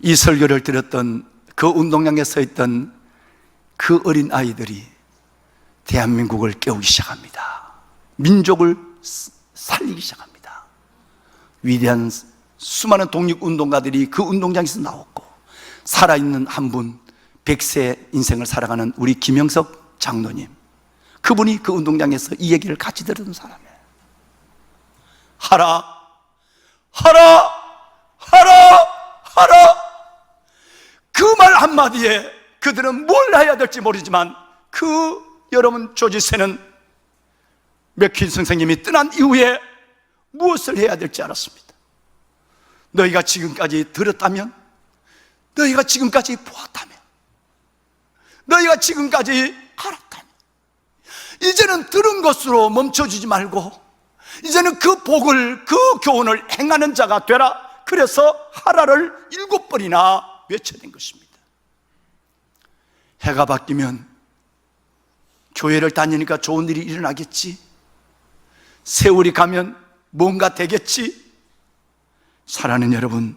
이 설교를 들었던 그 운동장에 서 있던 그 어린 아이들이 대한민국을 깨우기 시작합니다. 민족을 스- 살리기 시작합니다. 위대한 수많은 독립운동가들이 그 운동장에서 나왔고, 살아있는 한 분, 백세 인생을 살아가는 우리 김영석 장로님. 그분이 그 운동장에서 이 얘기를 같이 들었던 사람이에요. 하라, 하라, 하라, 하라. 그 말 한마디에 그들은 뭘 해야 될지 모르지만 그 여러분 조지세는 맥퀸 선생님이 떠난 이후에 무엇을 해야 될지 알았습니다. 너희가 지금까지 들었다면, 너희가 지금까지 보았다면, 너희가 지금까지 알았다면, 이제는 들은 것으로 멈춰주지 말고, 이제는 그 복을, 그 교훈을 행하는 자가 되라. 그래서 하라를 일곱 번이나 외쳐낸 것입니다. 해가 바뀌면 교회를 다니니까 좋은 일이 일어나겠지. 세월이 가면 뭔가 되겠지. 사랑하는 여러분,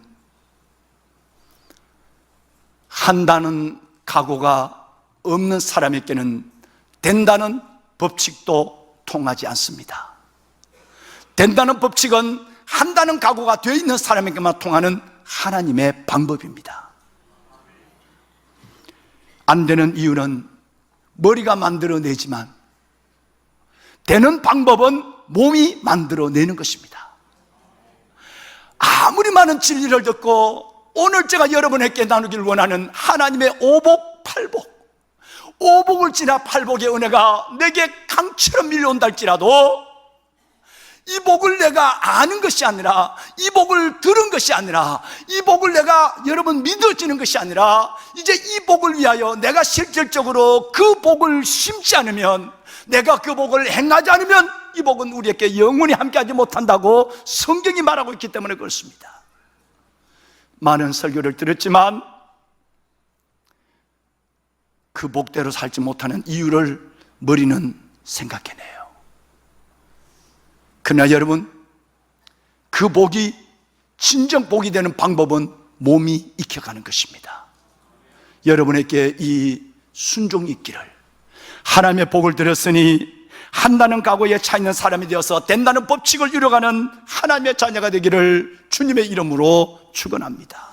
한다는 각오가 없는 사람에게는 된다는 법칙도 통하지 않습니다. 된다는 법칙은 한다는 각오가 되어 있는 사람에게만 통하는 하나님의 방법입니다. 안 되는 이유는 머리가 만들어내지만 되는 방법은 몸이 만들어내는 것입니다. 아무리 많은 진리를 듣고 오늘 제가 여러분에게 나누길 원하는 하나님의 오복, 팔복, 오복을 지나 팔복의 은혜가 내게 강처럼 밀려온다 할지라도 이 복을 내가 아는 것이 아니라 이 복을 들은 것이 아니라 이 복을 내가 여러분 믿어지는 것이 아니라 이제 이 복을 위하여 내가 실질적으로 그 복을 심지 않으면 내가 그 복을 행하지 않으면 이 복은 우리에게 영원히 함께하지 못한다고 성경이 말하고 있기 때문에 그렇습니다. 많은 설교를 들었지만 그 복대로 살지 못하는 이유를 머리는 생각해내요. 그러나 여러분, 그 복이 진정 복이 되는 방법은 몸이 익혀가는 것입니다. 여러분에게 이 순종이 있기를 하나님의 복을 들었으니 한다는 각오에 차 있는 사람이 되어서 된다는 법칙을 이루어가는 하나님의 자녀가 되기를 주님의 이름으로 축원합니다.